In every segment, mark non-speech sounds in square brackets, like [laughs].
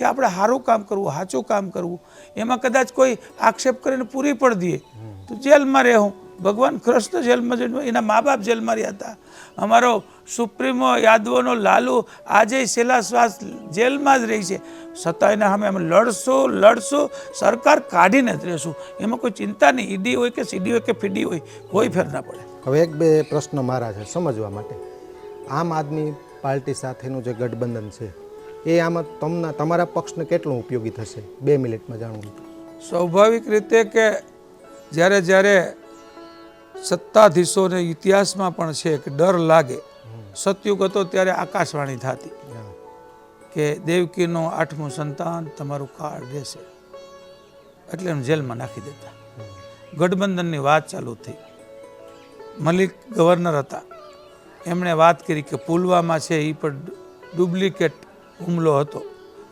કે આપણે સારું કામ કરવું, સાચું કામ કરવું. એમાં કદાચ કોઈ આક્ષેપ કરીને પૂરી પણ દઈએ તો જેલમાં રહેવું. ભગવાન કૃષ્ણ જેલમાં જઈને એના મા બાપ જેલમાં રહ્યા હતા. અમારો સુપ્રીમો યાદવોનો લાલુ આજે છેલ્લા શ્વાસ જેલમાં જ રહી છે. છતાં એના સામે અમે લડશું લડશું. સરકાર કાઢીને જ રહેશું. એમાં કોઈ ચિંતા નહીં. ઈડી હોય કે સીડી હોય કે ફીડી હોય, કોઈ ફેર ના પડે. હવે એક બે પ્રશ્ન મારા છે સમજવા માટે. આમ આદમી પાર્ટી સાથેનું જે ગઠબંધન છે એ આમાં તમને તમારા પક્ષને કેટલું ઉપયોગી થશે? બે મિનિટમાં જાણવું સ્વાભાવિક રીતે કે જ્યારે જ્યારે સત્તાધીશોને ઇતિહાસમાં પણ છે કે ડર લાગે સતયુગ હતો ત્યારે આકાશવાણી થતી કે દેવકીનો આઠમું સંતાન તમારું કાર્ડ રહેશે. એટલે એમ જેલમાં નાખી દેતા. ગઠબંધનની વાત ચાલુ થઈ. મલિક ગવર્નર હતા. એમણે વાત કરી કે પુલવામા છે એ પણ ડુપ્લિકેટ હુમલો હતો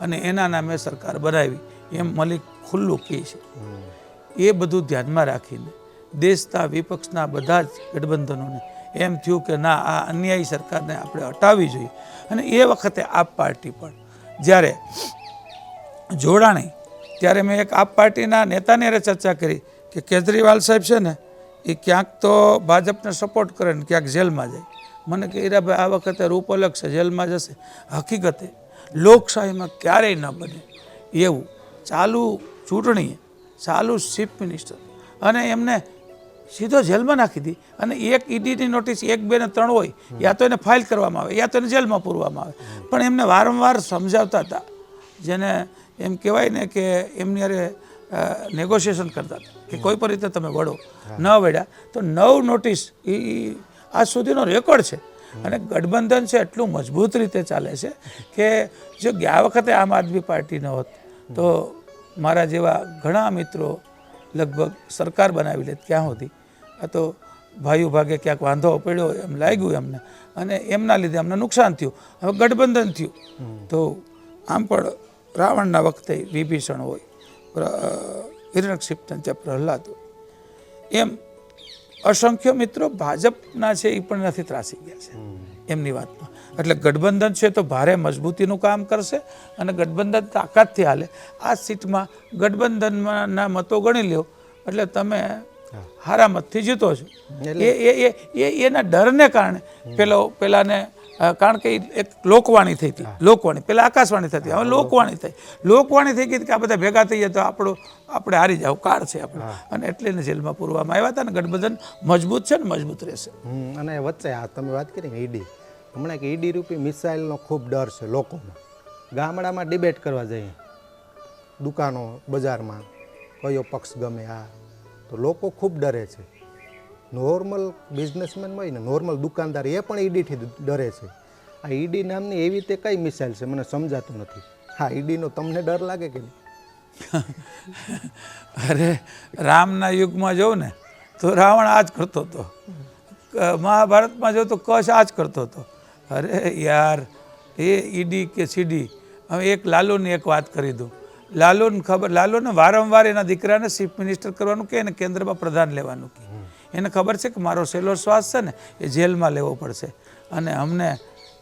અને એના નામે સરકાર બનાવી. એમ મલિક ખુલ્લું કહે છે. એ બધું ધ્યાનમાં રાખીને દેશના વિપક્ષના બધા જ ગઠબંધનોને એમ થયું કે ના, આ અન્યાયી સરકારને આપણે હટાવવી જોઈએ. અને એ વખતે આપ પાર્ટી પણ જ્યારે જોડાણી, ત્યારે મેં એક આપ પાર્ટીના નેતાને અરે ચર્ચા કરી કે કેજરીવાલ સાહેબ છે ને, એ ક્યાંક તો ભાજપને સપોર્ટ કરે ને ક્યાંક જેલમાં જાય. મને કે હીરાભાઈ આ વખતે રૂપ અલગ છે, જેલમાં જશે. હકીકતે લોકશાહીમાં ક્યારેય ન બને. એવું. ચાલુ ચૂંટણીએ ચાલુ ચીફ મિનિસ્ટર. અને એમને સીધો જેલમાં નાખી દી. અને એક ઈડીની નોટિસ એક બે ને ત્રણ હોય યા તો એને ફાઇલ કરવામાં આવે યા તો એને જેલમાં પૂરવામાં આવે. પણ એમને વારંવાર સમજાવતા હતા. જેને એમ કહેવાય ને કે એમની અરે નેગોશિએશન કરતા હતા. કે કોઈ પણ રીતે તમે વળો ન વળ્યા તો નવ નોટિસ એ આજ સુધીનો રેકોર્ડ છે. અને ગઠબંધન છે એટલું મજબૂત રીતે ચાલે છે કે જો ગયા વખતે આમ આદમી પાર્ટી ન હોત તો મારા જેવા ઘણા મિત્રો લગભગ સરકાર બનાવી લે ક્યાં સુધી? આ તો ભાઈઓ ભાગે ક્યાંક વાંધો પડ્યો એમ લાગ્યું એમને. અને એમના લીધે અમને નુકસાન થયું. હવે ગઠબંધન થયું. તો આમ પણ રાવણના વખતે વિભીષણ હોય હિરણ્યક્ષિપ્ત છે પ્રહલાદ હોય. એમ અસંખ્ય મિત્રો ભાજપના છે એ પણ નથી ત્રાસી ગયા છે. એમની વાતમાં. એટલે ગઠબંધન છે તો ભારે મજબૂતીનું કામ કરશે અને ગઠબંધન તાકાતથી હાલે. આ સીટમાં ગઠબંધનના મતો ગણી લ્યો એટલે તમે હારા મતથી જીતો છો. એ એ એના ડરને કારણે પેલો પેલાને કારણ કે એક લોકવાણી થઈ હતી. લોકવાણી. પેલા આકાશવાણી થતી. હવે લોકવાણી થઈ. લોકવાણી થઈ ગઈ કે આ બધા ભેગા થઈએ તો આપણો આપણે હારી જાવ. કાર છે આપણે. અને એટલે એને જેલમાં પૂરવામાં આવ્યા હતા ને ગઠબંધન મજબૂત છે ને મજબૂત રહેશે. અને વચ્ચે આ તમે વાત કરી ને ઈડી. હમણાં કે ઈડી રૂપી મિસાઇલનો ખૂબ ડર છે લોકોમાં. ગામડામાં ડિબેટ કરવા જઈએ. દુકાનો બજારમાં. કયો પક્ષ ગમે આ. તો લોકો ખૂબ ડરે છે. નોર્મલ બિઝનેસમેન હોય ને, નોર્મલ દુકાનદાર, એ પણ ઈડીથી ડરે છે. આ ઈડી નામની એવી તે કઈ મિસાઇલ છે? મને સમજાતું નથી. હા, ઈડીનો તમને ડર લાગે કે નહીં? [laughs] અરે, રામના યુગમાં જોઉં ને, તો રાવણ આ જ કરતો હતો. મહાભારતમાં જો તો કશ આ જ કરતો હતો. અરે યાર, એ ઈડી કે સીડી? હવે એક લાલુની એક વાત કરી દઉં. લાલુને ખબર, લાલુને વારંવાર એના દીકરાને ચીફ મિનિસ્ટર કરવાનું કે એને કેન્દ્રમાં પ્રધાન લેવાનું કે? એને ખબર છે કે મારો સહેલો શ્વાસ છે ને, એ જેલમાં લેવો પડશે. અને અમને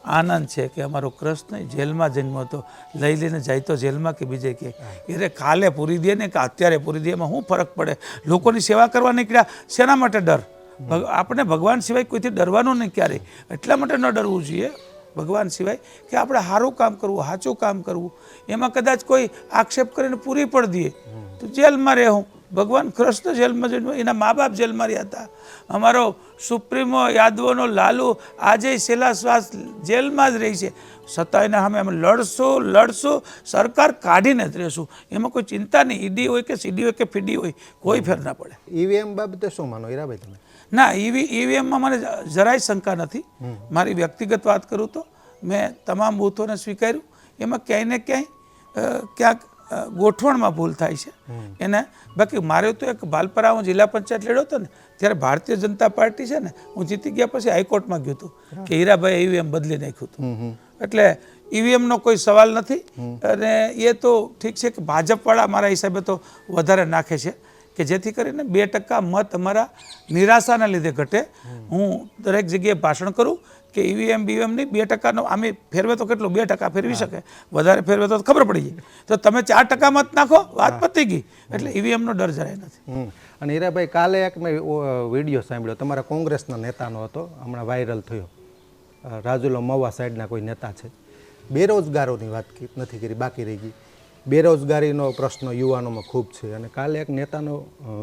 આનંદ છે કે અમારો કૃષ્ણ જેલમાં જન્મ હતો. લઈ લઈને જાય તો જેલમાં કે બીજે કે. એટલે કાલે પૂરી દે ને કે અત્યારે પૂરી દે, એમાં શું ફરક પડે? લોકોની સેવા કરવા નીકળ્યા, શેના માટે ડર? આપણે ભગવાન સિવાય કોઈથી ડરવાનું નહીં ક્યારેય. એટલા માટે ન ડરવું જોઈએ ભગવાન સિવાય કે આપણે સારું કામ કરવું, સાચું કામ કરવું. એમાં કદાચ કોઈ આક્ષેપ કરીને પૂરી પણ દઈએ તો જેલમાં રહેવું. ભગવાન કૃષ્ણ જેલમાં જઈને એના મા બાપ જેલમાં રહ્યા હતા. અમારો સુપ્રીમો યાદવોનો લાલુ આજે છેલ્લા શ્વાસ જેલમાં જ રહી છે. છતાં એના સામે અમે લડશું લડશું સરકાર કાઢીને જ રહેશું. એમાં કોઈ ચિંતા નહીં. ઈડી હોય કે સીડી હોય કે ફીડી હોય કોઈ ફેર ના પડે. ઈવીએમ બાબતે શું માનો? હીરાભાઈ તમે? ના ઈવી ઈવીએમમાં મને જરાય શંકા નથી. મારી વ્યક્તિગત વાત કરું તો મેં તમામ બૂથોને સ્વીકાર્યું. એમાં ક્યાંય ને ક્યાંય ક્યાંક ગોઠવણમાં ભૂલ થાય છે. એને બાકી મારે તો એક બાલપરા હું જિલ્લા પંચાયત લડ્યો હતો ને ત્યારે ભારતીય જનતા પાર્ટી છે ને હું જીતી ગયા પછી હાઈકોર્ટમાં ગયો હતું. કે હીરાભાઈ ઈવીએમ બદલી નાખ્યું હતું. એટલે ઈવીએમનો કોઈ સવાલ નથી. અને એ તો ઠીક છે કે ભાજપવાળા મારા હિસાબે તો વધારે નાખે છે કે જેથી કરીને બે ટકા મત અમારા નિરાશાના લીધે ઘટે. હું દરેક જગ્યાએ ભાષણ કરું. કે ઈવીએમ બીવીએમ નહીં બે ટકાનો આમે ફેરવે તો કેટલું? બે ટકા ફેરવી શકે. વધારે ફેરવે તો ખબર પડી જાય. તો તમે ચાર ટકા મત નાખો વાત પતી ગઈ. એટલે ઈવીએમનો ડર જરાય નથી. અને હીરાભાઈ કાલે એક મેં વીડિયો સાંભળ્યો. તમારા કોંગ્રેસના નેતાનો હતો હમણાં વાયરલ થયો. રાજુલો મવા સાઈડના કોઈ નેતા છે. બેરોજગારોની વાત નથી કરી બાકી રહી ગઈ. બેરોજગારીનો પ્રશ્ન યુવાનોમાં ખૂબ છે. અને કાલે એક નેતાનો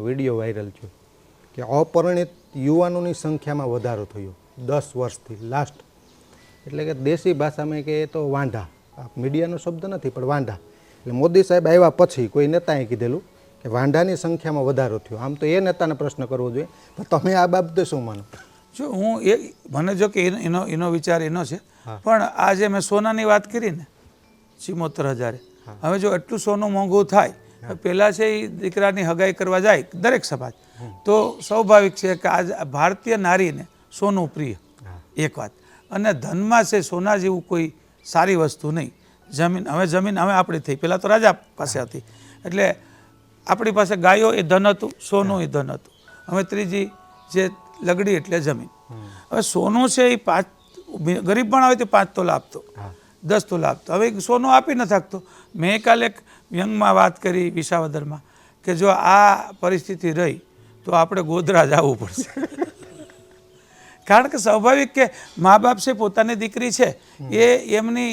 વીડિયો વાયરલ થયો કે અપરિણિત યુવાનોની સંખ્યામાં વધારો થયો. દસ વર્ષથી લાસ્ટ એટલે કે દેશી ભાષામાં કે એ તો વાંઢા. આ મીડિયાનો શબ્દ નથી પણ વાંઢા. એટલે મોદી સાહેબ આવ્યા પછી કોઈ નેતાએ કીધેલું કે વાંઢાની સંખ્યામાં વધારો થયો. આમ તો એ નેતાને પ્રશ્ન કરવો જોઈએ. પણ તમે આ બાબતે શું માનો? જો હું એ મને જો કે એનો- એનો એનો વિચાર એનો છે પણ આજે મેં સોનાની વાત કરી ને ચિમોતેર હજારે. હવે જો એટલું સોનું મોંઘું થાય પહેલાં છે એ દીકરાની હગાઈ કરવા જાય દરેક સમાજ. તો સ્વાભાવિક છે કે આજ ભારતીય નારીને સોનું પ્રિય. એક વાત. અને ધનમાં છે સોના જેવું કોઈ સારી વસ્તુ નહીં. જમીન હવે જમીન હવે આપણી થઈ. પહેલાં તો રાજા પાસે હતી. એટલે આપણી પાસે ગાયો એ ધન હતું સોનું એ ધન હતું. હવે ત્રીજી જે લગડી એટલે જમીન. હવે સોનું છે એ પાંચ ગરીબ પણ આવે તો પાંચ તોલા આપતો. દસ તોલા આપતો. હવે સોનું આપી ન શકતો. મેં કાલે એક વ્યંગમાં વાત કરી વિસાવદરમાં કે જો આ પરિસ્થિતિ રહી તો આપણે ગોધરા જવું પડશે. [laughs] કારણ કે સ્વાભાવિક કે મા બાપ છે, પોતાની દીકરી છે, એ એમની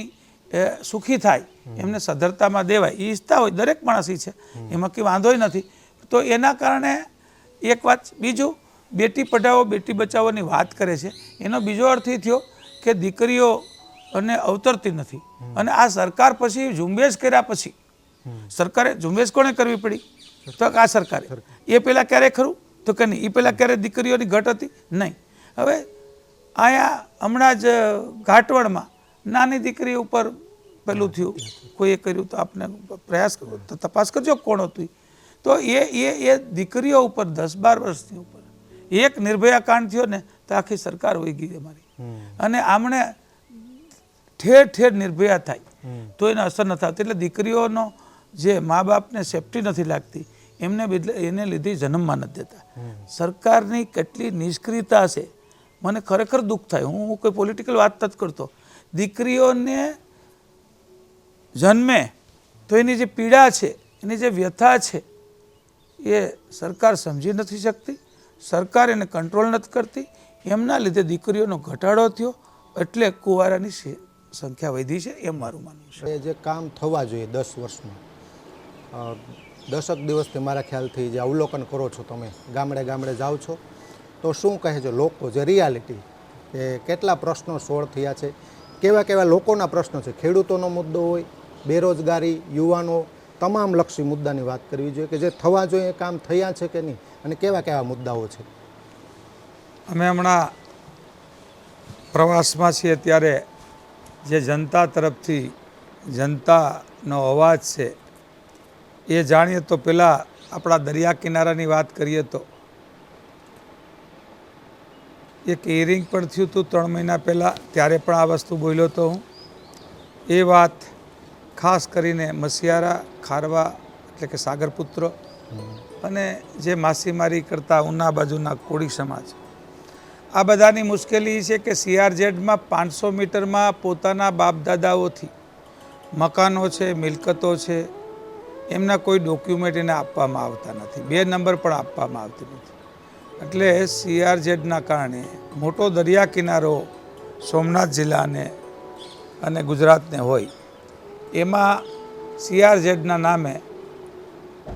સુખી થાય, એમને સધરતામાં દેવાય, એ ઈચ્છતા હોય, દરેક માણસી છે, એમાં કંઈ વાંધોય નથી. તો એના કારણે એક વાત, બીજું, બેટી પઢાવો બેટી બચાવોની વાત કરે છે. એનો બીજો અર્થ એ થયો કે દીકરીઓ અને અવતરતી નથી. અને આ સરકાર પછી ઝુંબેશ કર્યા પછી, સરકારે ઝુંબેશ કોણે કરવી પડી? તો આ સરકારે. એ પહેલાં ક્યારે ખરું? તો કે નહીં. એ પહેલાં ક્યારે દીકરીઓની ઘટ હતી? નહીં. હવે અહીંયા હમણાં જ ઘાટવણમાં નાની દીકરી ઉપર પેલું થયું. કોઈએ કર્યું તો આપને પ્રયાસ કરો તો તપાસ કરજો કોણ હતું તો એ એ એ દીકરીઓ ઉપર દસ બાર વર્ષની ઉપર. એક નિર્ભયા કાંડ થયો ને તો આખી સરકાર હોઈ ગઈ અમારી. અને આમણે ઠેર ઠેર નિર્ભયા થાય. તો એને અસર ન થતી એટલે દીકરીઓનો જે મા બાપને સેફટી નથી લાગતી એમને એને લીધે જન્મમાં નથી દેતા. સરકારની કેટલી નિષ્ક્રિયતા છે મને ખરેખર દુઃખ થાય. હું કોઈ પોલિટિકલ વાત નથી કરતો. દીકરીઓને જન્મે તો એની જે પીડા છે એની જે વ્યથા છે એ સરકાર સમજી નથી શકતી. સરકાર એને કંટ્રોલ નથી કરતી. એમના લીધે દીકરીઓનો ઘટાડો થયો. એટલે કુંવારાની સંખ્યા વધી છે એમ મારું માનવું છે. જે કામ થવા જોઈએ દસ વર્ષમાં અ, દસક દિવસથી મારા ખ્યાલથી જે અવલોકન કરો છો તમે ગામડે ગામડે જાઓ છો તો શું કહે છે? લોકો જે રિયાલિટી કે કેટલા પ્રશ્નો સોલ્વ થયા છે, કેવા કેવા લોકોના પ્રશ્નો છે? ખેડૂતોનો મુદ્દો હોય, બેરોજગારી, યુવાનો, તમામ લક્ષી મુદ્દાની વાત કરવી જોઈએ કે જે થવા જોઈએ કામ થયા છે કે નહીં? અને કેવા કેવા મુદ્દાઓ છે? અમે હમણાં પ્રવાસમાં છીએ ત્યારે જે જનતા તરફથી જનતાનો અવાજ છે, એ જાણીએ તો પહેલાં આપણા દરિયા કિનારાની વાત કરીએ તો એક ઇયરિંગ પણ થયું હતું ત્રણ મહિના પહેલાં ત્યારે પણ આ વસ્તુ બોલ્યો હતો હું. એ વાત ખાસ કરીને મસિયારા ખારવા એટલે કે સાગરપુત્ર અને જે માછીમારી કરતા ઉના બાજુના કોળી સમાજ. આ બધાની મુશ્કેલી એ છે કે સીઆરઝેડમાં પાંચસો મીટરમાં પોતાના બાપદાદાઓથી મકાનો છે મિલકતો છે એમના કોઈ ડોક્યુમેન્ટ એને આપવામાં આવતા નથી. બે નંબર પણ આપવામાં આવતી નથી. એટલે સીઆરઝેડના કારણે મોટો દરિયા કિનારો સોમનાથ જિલ્લાને અને ગુજરાતને હોય. એમાં સીઆરઝેડના નામે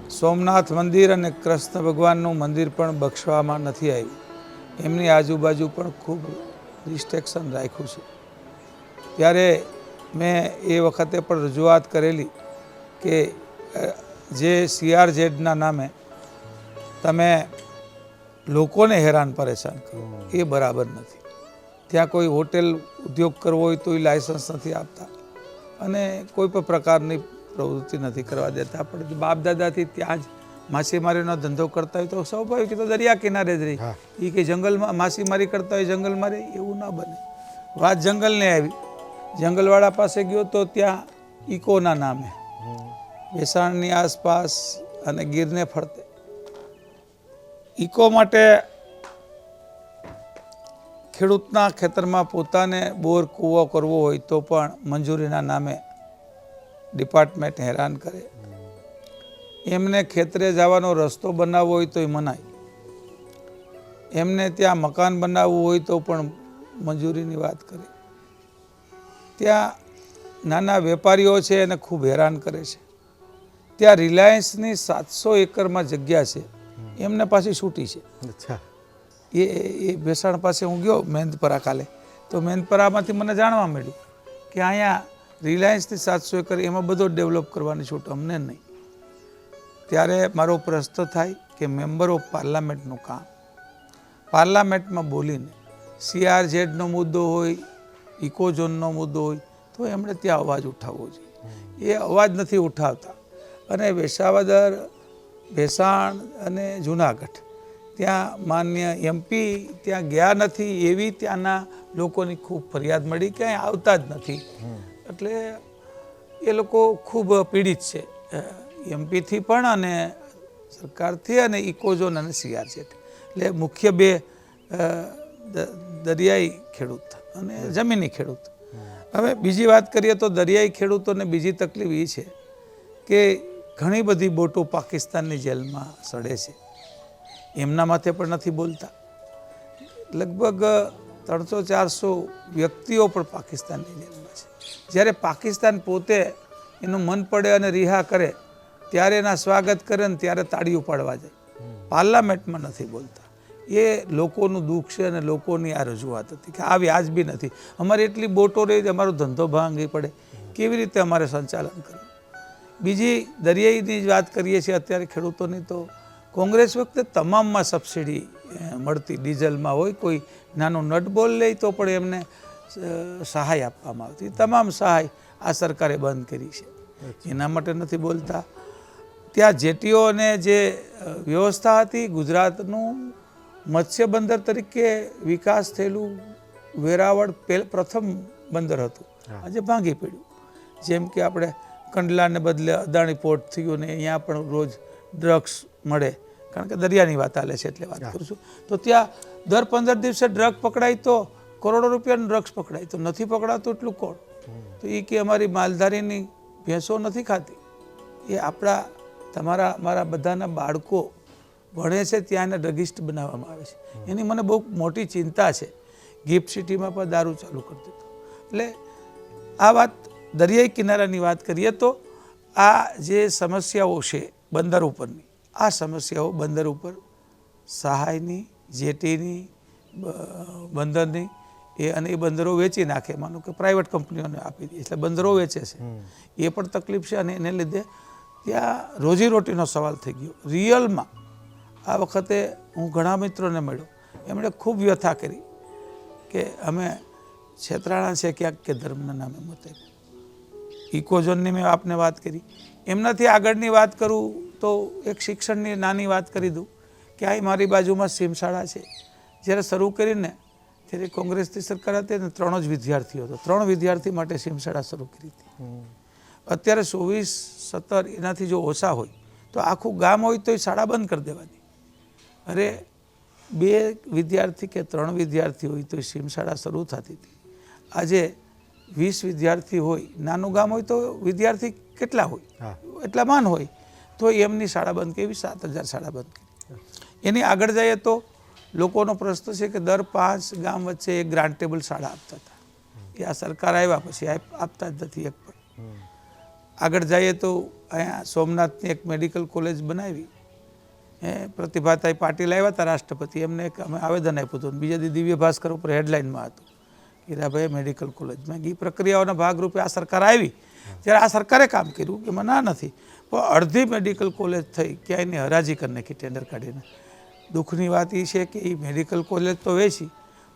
સોમનાથ મંદિર અને કૃષ્ણ ભગવાનનું મંદિર પણ બક્ષવામાં નથી આવ્યું. એમની આજુબાજુ પણ ખૂબ રિસ્ટ્રિક્શન રાખ્યું છે. ત્યારે મેં એ વખતે પણ રજૂઆત કરેલી કે જે સીઆરઝેડના નામે તમે લોકોને હેરાન પરેશાન કરવું એ બરાબર નથી. ત્યાં કોઈ હોટેલ ઉદ્યોગ કરવો હોય તો એ લાયસન્સ નથી આપતા. અને કોઈ પણ પ્રકારની પ્રવૃત્તિ નથી કરવા દેતા. પણ બાપ દાદાથી ત્યાં જ માછીમારીનો ધંધો કરતા હોય તો સ્વાભાવિક તો દરિયા કિનારે જ રહી. એ કે જંગલમાં માછીમારી કરતા હોય જંગલમાં રહે એવું ના બને. વાત જંગલને આવી. જંગલવાળા પાસે ગયો તો ત્યાં ઇકોના નામે. વેસાણની આસપાસ અને ગીરને ફરતે. ઇકો માટે ખેડૂતના ખેતરમાં પોતાને બોર કૂવો કરવો હોય તો પણ મંજૂરીના નામે ડિપાર્ટમેન્ટ હેરાન કરે. એમને ખેતરે જવાનો રસ્તો બનાવવો હોય તો એ મનાય. એમને ત્યાં મકાન બનાવવું હોય તો પણ મંજૂરીની વાત કરે. ત્યાં નાના વેપારીઓ છે એને ખૂબ હેરાન કરે છે. ત્યાં રિલાયન્સની સાતસો એકરમાં જગ્યા છે. એમને પાછી છૂટી છે. અચ્છા. એ એ ભેસાણ પાસે હું ગયો મહેંદપરા કાલે. તો મહેંદપરામાંથી મને જાણવા મળ્યું કે અહીંયા રિલાયન્સની સાતસો એકર એમાં બધો ડેવલપ કરવાની છૂટ અમને નહીં. ત્યારે મારો પ્રશ્ન થાય કે મેમ્બર ઓફ પાર્લામેન્ટનું કામ. પાર્લામેન્ટમાં બોલીને સીઆરઝેડનો મુદ્દો હોય ઇકોઝોનનો મુદ્દો હોય તો એમણે ત્યાં અવાજ ઉઠાવવો જોઈએ. એ અવાજ નથી ઉઠાવતા. અને વેસાવદર ભેસાણ અને જુનાગઢ. ત્યાં માન્ય એમપી ત્યાં ગયા નથી એવી ત્યાંના લોકોની ખૂબ ફરિયાદ મળી ક્યાંય આવતા જ નથી. એટલે એ લોકો ખૂબ પીડિત છે. એમપીથી પણ અને સરકારથી અને ઇકોઝોન અને સીઆરઝેડ એટલે મુખ્ય બે દરિયાઈ ખેડૂત અને જમીની ખેડૂત. હવે બીજી વાત કરીએ તો દરિયાઈ ખેડૂતોને બીજી તકલીફ એ છે કે ઘણી બધી બોટો પાકિસ્તાનની જેલમાં સડે છે. એમના માથે પણ નથી બોલતા. લગભગ ત્રણસો ચારસો વ્યક્તિઓ પણ પાકિસ્તાનની જેલમાં છે. જ્યારે પાકિસ્તાન પોતે એનું મન પડે અને રિહા કરે, ત્યારે એના સ્વાગત કરે ને ત્યારે તાળીઓ પાડવા જાય. પાર્લામેન્ટમાં નથી બોલતા. એ લોકોનું દુઃખ છે અને લોકોની આ રજૂઆત હતી કે આ વ્યાજબી નથી. અમારે એટલી બોટો રહી, અમારો ધંધો ભાંગી પડે. કેવી રીતે અમારે સંચાલન કરવું? બીજી દરિયાઈની જ વાત કરીએ છીએ અત્યારે ખેડૂતોની તો કોંગ્રેસ વખતે તમામમાં સબસિડી મળતી. ડીઝલમાં હોય કોઈ નાનો નટબોલ લે તો પણ એમને સહાય આપવામાં આવતી. તમામ સહાય આ સરકારે બંધ કરી છે. એના માટે નથી બોલતા. ત્યાં જેટીઓને જે વ્યવસ્થા હતી ગુજરાતનું મત્સ્ય બંદર તરીકે વિકાસ થયેલું વેરાવળ પહેલ પ્રથમ બંદર હતું. આજે ભાંગી પડ્યું. જેમ કે આપણે કંડલાને બદલે અદાણી પોર્ટ થયું ને અહીંયા પણ રોજ ડ્રગ્સ મળે. કારણ કે દરિયાની વાત આલે છે એટલે વાત કરું છું. તો ત્યાં દર પંદર દિવસે ડ્રગ પકડાય તો કરોડો રૂપિયાનું ડ્રગ્સ પકડાય. તો નથી પકડાતું એટલું કોણ? તો એ કે અમારી માલધારીની ભેંસો નથી ખાતી. એ આપણા તમારા મારા બધાના બાળકો ભણે છે ત્યાં એને ડ્રગિસ્ટ બનાવવામાં આવે છે. એની મને બહુ મોટી ચિંતા છે. ગિફ્ટ સિટીમાં પણ દારૂ ચાલુ કરી દીધો. એટલે આ વાત દરિયાઈ કિનારાની વાત કરીએ તો આ જે સમસ્યાઓ છે બંદર ઉપરની આ સમસ્યાઓ બંદર ઉપર સહાયની જેટીની બંદરની એ અને એ બંદરો વેચી નાખે માનો કે પ્રાઇવેટ કંપનીઓને આપી દે એટલે બંદરો વેચે છે. એ પણ તકલીફ છે અને એને લીધે ત્યાં રોજીરોટીનો સવાલ થઈ ગયો. રિયલમાં આ વખતે હું ઘણા મિત્રોને મળ્યો. એમણે ખૂબ વ્યથા કરી કે અમે છેતરાણા છે ક્યાંક કે ધર્મના નામે મત ઇકોઝોનની મેં આપને વાત કરી. એમનાથી આગળની વાત કરું તો એક શિક્ષણની નાની વાત કરી દઉં કે આ મારી બાજુમાં સીમશાળા છે. જ્યારે શરૂ કરીને ત્યારે કોંગ્રેસની સરકાર હતી અને ત્રણ જ વિદ્યાર્થીઓ હતો. ત્રણ વિદ્યાર્થી માટે સીમશાળા શરૂ કરી હતી. અત્યારે ચોવીસ, સત્તર એનાથી જો ઓછા હોય તો આખું ગામ હોય તો એ શાળા બંધ કરી દેવાની. અરે બે વિદ્યાર્થી કે ત્રણ વિદ્યાર્થી હોય તો એ સીમશાળા શરૂ થતી હતી. આજે વીસ વિદ્યાર્થી હોય નાનું ગામ હોય તો વિદ્યાર્થી કેટલા હોય? એટલા માન હોય. તો એમની શાળા બંધ કેવી? સાત હજાર શાળા બંધ કરી એની આગળ જઈએ તો લોકોનો પ્રશ્ન છે કે દર પાંચ ગામ વચ્ચે એક ગ્રાન્ટેબલ શાળા આપતા હતા. એ આ સરકાર આવ્યા પછી આપતા જ નથી એક પણ. આગળ જઈએ તો અહીંયા સોમનાથની એક મેડિકલ કોલેજ બનાવી. એ પ્રતિભાતાઈ પાટીલ આવ્યા હતા રાષ્ટ્રપતિ. એમને એક અમે આવેદન આપ્યું હતું બીજા દી દિવ્ય ભાસ્કર ઉપર હેડલાઇનમાં હતું. હીરાભાઈ મેડિકલ કોલેજમાં એ પ્રક્રિયાઓના ભાગરૂપે આ સરકાર આવી. ત્યારે આ સરકારે કામ કર્યું કે મને ના નથી. પણ અડધી મેડિકલ કોલેજ થઈ ક્યાંયની હરાજી કરી નાખી ટેન્ડર કાઢીને. દુઃખની વાત એ છે કે એ મેડિકલ કોલેજ તો વેચી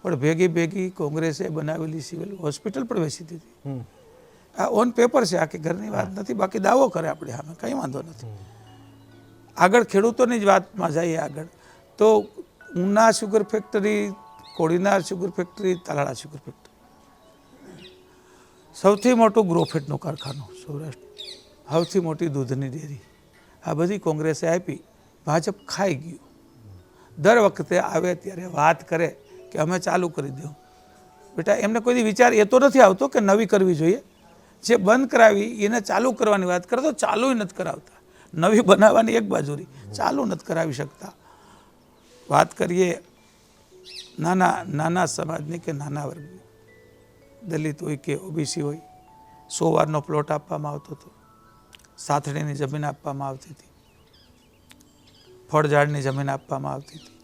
પણ ભેગી ભેગી કોંગ્રેસે બનાવેલી સિવિલ હોસ્પિટલ પણ વેચી દીધી. આ ઓન પેપર છે આખી ઘરની વાત નથી બાકી દાવો કરે આપણે સામે કંઈ વાંધો નથી. આગળ ખેડૂતોની જ વાતમાં જઈએ આગળ. તો Una sugar factory Kodinar sugar factory Talala sugar factory સૌથી મોટું ગ્રોફેટનું કારખાનું, સૌરાષ્ટ્ર. સૌથી મોટી દૂધની ડેરી. આ બધી કોંગ્રેસે આપી, ભાજપ ખાઈ ગયું. દર વખતે આવે ત્યારે વાત કરે કે અમે ચાલુ કરી દઉં બેટા, એમને કોઈ વિચાર એ તો નથી આવતો કે નવી કરવી જોઈએ. જે બંધ કરાવી, એને ચાલુ કરવાની વાત કરે તો ચાલુ નથી કરાવતા. નવી બનાવવાની એક બાજુરી, ચાલુ નથી કરાવી શકતા. વાત કરીએ નાના નાના સમાજની કે નાના વર્ગની? દલિત હોય કે ઓબીસી હોય સો વારનો પ્લોટ આપવામાં આવતો હતો. સાથળીની જમીન આપવામાં આવતી હતી. ફળઝાડની જમીન આપવામાં આવતી હતી.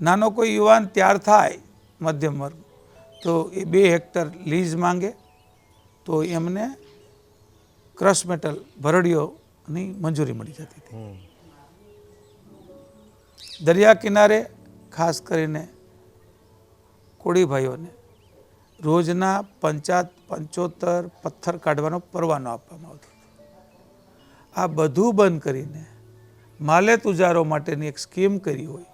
નાનો કોઈ યુવાન તૈયાર થાય મધ્યમ વર્ગ તો એ બે હેક્ટર લીઝ માંગે તો એમને ક્રશ મેટલ ભરડીઓની મંજૂરી મળી જતી હતી. દરિયા કિનારે ખાસ કરીને કોળી ભાઈઓને રોજના પંચાત પંચોતેર પથ્થર કાઢવાનો પરવાનો આપવામાં આવતો હતો. આ બધું બંધ કરીને માલે તુજારો માટેની એક સ્કીમ કરી હોય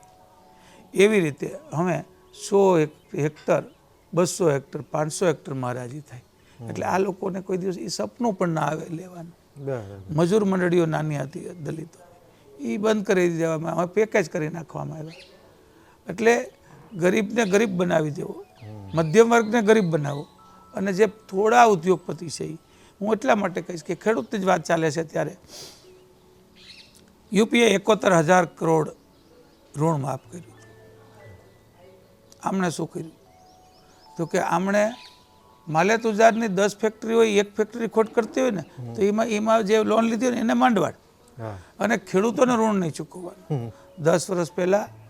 એવી રીતે હવે સો હેક્ટર બસો હેક્ટર પાંચસો હેક્ટર મહારાજી થાય. એટલે આ લોકોને કોઈ દિવસ એ સપનું પણ ના આવે લેવાનું. મજૂર મંડળીઓ નાની હતી દલિતો એ બંધ કરી દેવામાં હવે પેકેજ કરી નાખવામાં આવ્યા. એટલે ગરીબને ગરીબ બનાવી દેવો. મધ્યમ વર્ગને ગરીબ બનાવો. અને જે થોડા ઉદ્યોગપતિ છે એ હું એટલા માટે કહીશ કે ખેડૂતની જ વાત ચાલે છે ત્યારે. યુપીએ એકોતેર હજાર કરોડ ઋણ માફ કર્યું. આમણે શું કર્યું? તો કે આમણે માલે તુજારની દસ ફેક્ટરી હોય એક ફેક્ટરી ખોટ કરતી હોય ને તો એમાં એમાં જે લોન લીધી હોય ને એને માંડવાડ. અને ખેડૂતોને ઋણ નહીં ચૂકવવાનું. દસ વર્ષ પહેલાં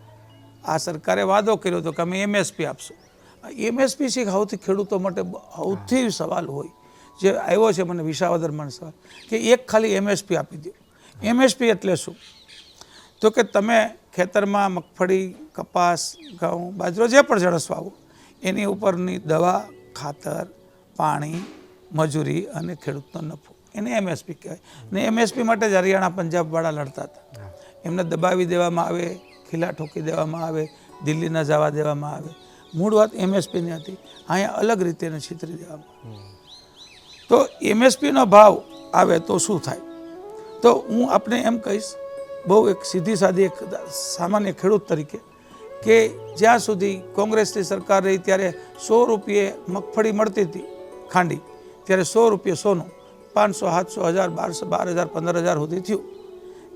આ સરકારે વાદો કર્યો હતો કે અમે એમએસપી આપશું. એમએસપી કે સૌથી ખેડૂતો માટે સૌથી સવાલ હોય. જે આવ્યો છે મને વિસાવદરમાં સવાલ, કે એક ખાલી એમએસપી આપી દો એમએસપી એટલે શું? તો કે તમે ખેતરમાં મગફળી, કપાસ, ઘઉં, બાજરો જે પણ જળસવા એની ઉપરની દવા, ખાતર, પાણી, મજૂરી અને ખેડૂતનો નફો. એને એમએસપી કહેવાય. ને એમએસપી માટે જ હરિયાણા, પંજાબવાળા લડતા હતા. એમને દબાવી દેવામાં આવે ખીલા ઠોકી દેવામાં આવે દિલ્હી ન જવા દેવામાં આવે. મૂળ વાત એમએસપીની હતી. અહીંયા અલગ રીતે એને છીતરી દેવામાં તો એમએસપીનો ભાવ આવે તો શું થાય? તો હું આપણે એમ કહીશ, બહુ એક સીધી સાદી એક સામાન્ય ખેડૂત તરીકે, કે જ્યાં સુધી કોંગ્રેસની સરકાર રહી ત્યારે સો રૂપિયે મગફળી મળતી હતી ખાંડી, ત્યારે સો રૂપિયે સોનું, પાંચસો, સાતસો, હજાર, બારસો, બાર હજાર, પંદર હજાર સુધી થયું.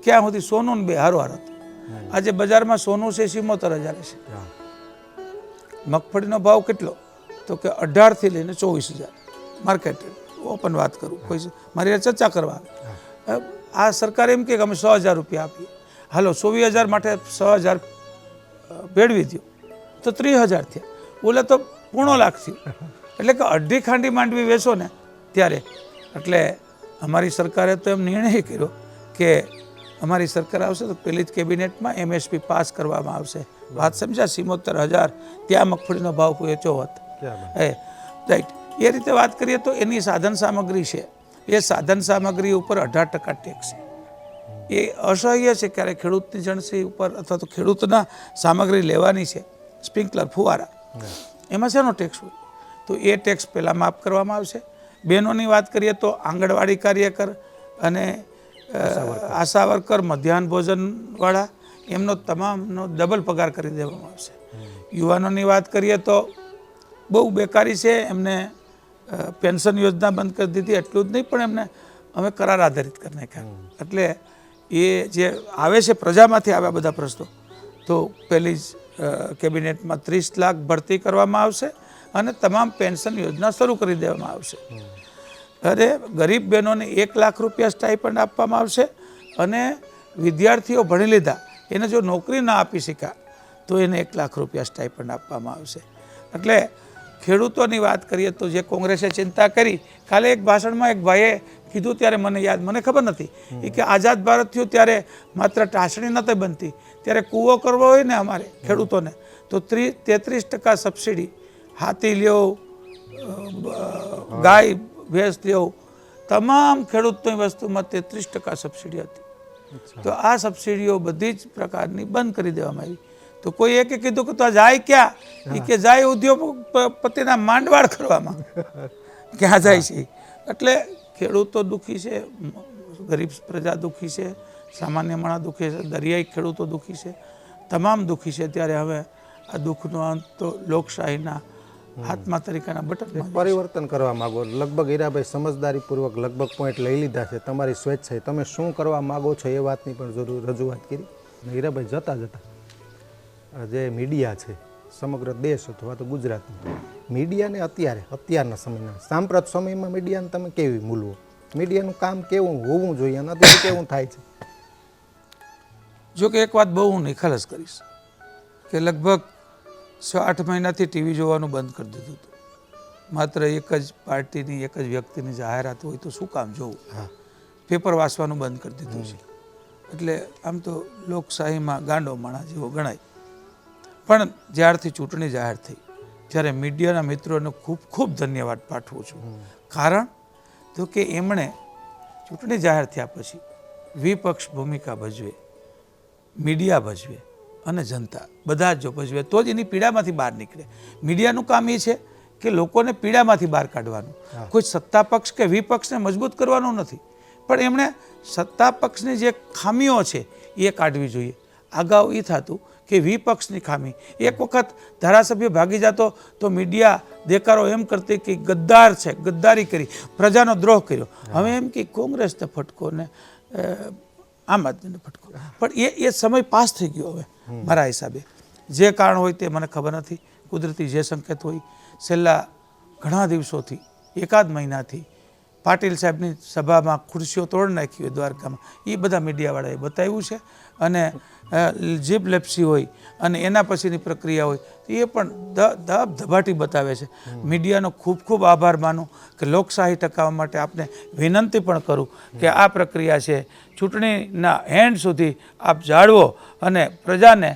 ક્યાં સુધી સોનું ને બે હારો હાર હતું. આજે બજારમાં સોનું છે સિમોતેર હજાર છે. મગફળીનો ભાવ કેટલો? તો કે અઢારથી લઈને ચોવીસ હજાર. માર્કેટ ઓપન વાત કરું. કોઈ મારી ચર્ચા કરવા. આ સરકાર એમ કે અમે સો હજાર રૂપિયા આપીએ. હાલો ચોવીસ હજાર માટે સો હજાર ભેળવી દો તો ત્રીસ હજાર થયા. બોલે તો પૂણો લાખ થયો. એટલે કે અઢી ખાંડી માંડવી વેચો ને ત્યારે. એટલે અમારી સરકારે તો એમ નિર્ણય કર્યો કે અમારી સરકાર આવશે તો પહેલી જ કેબિનેટમાં એમએસપી પાસ કરવામાં આવશે. વાત સમજ્યા? સિમોતેર હજાર. ત્યાં મગફળીનો ભાવ પહોંચ્યો હોત. એ રાઈટ. એ રીતે વાત કરીએ તો એની સાધન સામગ્રી છે. એ સાધન સામગ્રી ઉપર અઢાર ટકા ટેક્સ છે. એ અસહ્ય છે ક્યારે ખેડૂતની જણસી ઉપર અથવા તો ખેડૂતના સામગ્રી લેવાની છે. સ્પ્રિંકલર ફુવારા. એમાં શેનો ટેક્સ હોય? તો એ ટેક્સ પહેલાં માફ કરવામાં આવશે. બહેનોની વાત કરીએ તો આંગણવાડી કાર્યકર અને આશા વર્કર મધ્યાહન ભોજનવાળા એમનો તમામનો ડબલ પગાર કરી દેવામાં આવશે. યુવાનોની વાત કરીએ તો બહુ બેકારી છે એમને પેન્શન યોજના બંધ કરી દીધી એટલું જ નહીં પણ એમને અમે કરાર આધારિત કરી નાખ્યા. એટલે એ જે આવે છે પ્રજામાંથી આવ્યા બધા પ્રશ્નો તો પહેલી જ કેબિનેટમાં ત્રીસ લાખ ભરતી કરવામાં આવશે અને તમામ પેન્શન યોજના શરૂ કરી દેવામાં આવશે. અને ગરીબ બહેનોને એક લાખ રૂપિયા સ્ટાઇપન્ડ આપવામાં આવશે અને વિદ્યાર્થીઓ ભણી લીધા. એને જો નોકરી ના આપી શક્યા, તો એને એક લાખ રૂપિયા સ્ટાઇપન્ડ આપવામાં આવશે. એટલે ખેડૂતોની વાત કરીએ તો જે કોંગ્રેસે ચિંતા કરી, કાલે એક ભાષણમાં એક ભાઈએ કીધું ત્યારે મને યાદ, મને ખબર નથી. એ કે આઝાદ ભારત થયું ત્યારે માત્ર ટાસણી નહોતી બનતી, ત્યારે કૂવો કરવો હોય ને અમારે ખેડૂતોને, તો ત્રીસ તેત્રીસ ટકા સબસિડી હાથી લ્યો ગાય ભેંસ દેવું. તમામ ખેડૂતની વસ્તુમાં તેત્રીસ ટકા સબસિડી હતી. તો આ સબસિડીઓ બધી જ પ્રકારની બંધ કરી દેવામાં આવી. તો કોઈ એકે કીધું કે તો જાય ક્યાં? એ કે જાય ઉદ્યોગપતિના માંડવાળ કરવામાં [laughs] ક્યાં જાય છે? એટલે ખેડૂતો દુઃખી છે ગરીબ પ્રજા દુઃખી છે સામાન્ય માણસ દુઃખી છે દરિયાઈ ખેડૂતો દુઃખી છે. તમામ દુઃખી છે. ત્યારે હવે આ દુઃખનો અંત તો લોકશાહીના આત્મા તરીકેના બટન પરિવર્તન કરવા માંગો લગભગ હીરાભાઈ સમજદારીપૂર્વક લગભગ પોઈન્ટ લઈ લીધા છે. તમારી સ્વેચ્છાએ તમે શું કરવા માંગો છો એ વાતની પણ જરૂર રજૂઆત કરી. અને હીરાભાઈ જતા જતા જે મીડિયા છે સમગ્ર દેશ અથવા તો ગુજરાતમાં મીડિયાને અત્યારે અત્યારના સમયના સાંપ્રત સમયમાં મીડિયાને તમે કેવી મૂલવો? મીડિયાનું કામ કેવું હોવું જોઈએ અને અત્યારે કેવું થાય છે? જો કે એક વાત બહુ હું નિખાલસ કરીશ કે લગભગ છ આઠ મહિનાથી ટીવી જોવાનું બંધ કરી દીધું હતું. માત્ર એક જ પાર્ટીની એક જ વ્યક્તિની જાહેરાત હોય તો શું કામ જોવું? હા. પેપર વાંચવાનું બંધ કરી દીધું છે. એટલે આમ તો લોકશાહીમાં ગાંડો માણા જેવો ગણાય. પણ જ્યારથી ચૂંટણી જાહેર થઈ ત્યારે મીડિયાના મિત્રોને ખૂબ ખૂબ ધન્યવાદ પાઠવું છું. કારણ તો કે એમણે ચૂંટણી જાહેર થયા પછી વિપક્ષ ભૂમિકા ભજવે મીડિયા ભજવે અને જનતા બધા જ જો ભજવે તો જ એની પીડામાંથી બહાર નીકળે. મીડિયાનું કામ એ છે કે લોકોને પીડામાંથી બહાર કાઢવાનું. કોઈ સત્તા પક્ષ કે વિપક્ષને મજબૂત કરવાનું નથી. પણ એમણે સત્તા પક્ષની જે ખામીઓ છે એ કાઢવી જોઈએ. અગાઉ એ થતું કે વિપક્ષની ખામી. એક વખત ધારાસભ્ય ભાગી જતો તો મીડિયા દેકારો એમ કરતી કે ગદ્દાર છે ગદ્દારી કરી પ્રજાનો દ્રોહ કર્યો. હવે એમ કે કોંગ્રેસને ફટકો ને આમ આદમીને ફટકો પણ એ એ સમય પાસ થઈ ગયો હવે, મારા હિસાબે. જે કારણ હોય તે મને ખબર નથી. કુદરતી જે સંકેત હોય, છેલ્લા ઘણા દિવસોથી, એકાદ મહિનાથી પાટીલ સાહેબની સભામાં ખુરશીઓ તોડ નાખી હોય દ્વારકામાં. એ બધા મીડિયાવાળાએ બતાવ્યું છે. અને જીભ લેપ્સી હોય અને એના પછીની પ્રક્રિયા હોય એ પણ ધબ ધબાટી બતાવે છે. મીડિયાનો ખૂબ ખૂબ આભાર માનું કે લોકશાહી ટકાવવા માટે આપને વિનંતી પણ કરું કે આ પ્રક્રિયા છે. ચૂંટણીના એન્ડ સુધી આપ જાળવો અને પ્રજાને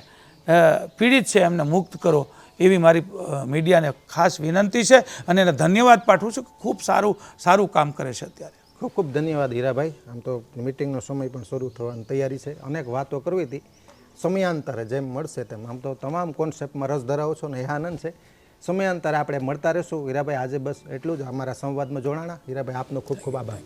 પીડિત છે એમને મુક્ત કરો. એવી મારી મીડિયાને ખાસ વિનંતી છે અને એને ધન્યવાદ પાઠવું છું કે ખૂબ સારું સારું કામ કરે છે અત્યારે. ખૂબ ખૂબ ધન્યવાદ હીરાભાઈ. આમ તો મિટિંગનો સમય પણ શરૂ થવાની તૈયારી છે. અનેક વાતો કરવી હતી. સમયાંતરે જેમ મળશે તેમ. આમ તો તમામ કોન્સેપ્ટમાં રસ ધરાવો છો ને એ આનંદ છે. સમયાંતરે આપણે મળતા રહેશું. હીરાભાઈ આજે બસ એટલું જ. અમારા સંવાદમાં જોડાણા. હીરાભાઈ, આપનો ખૂબ ખૂબ આભાર.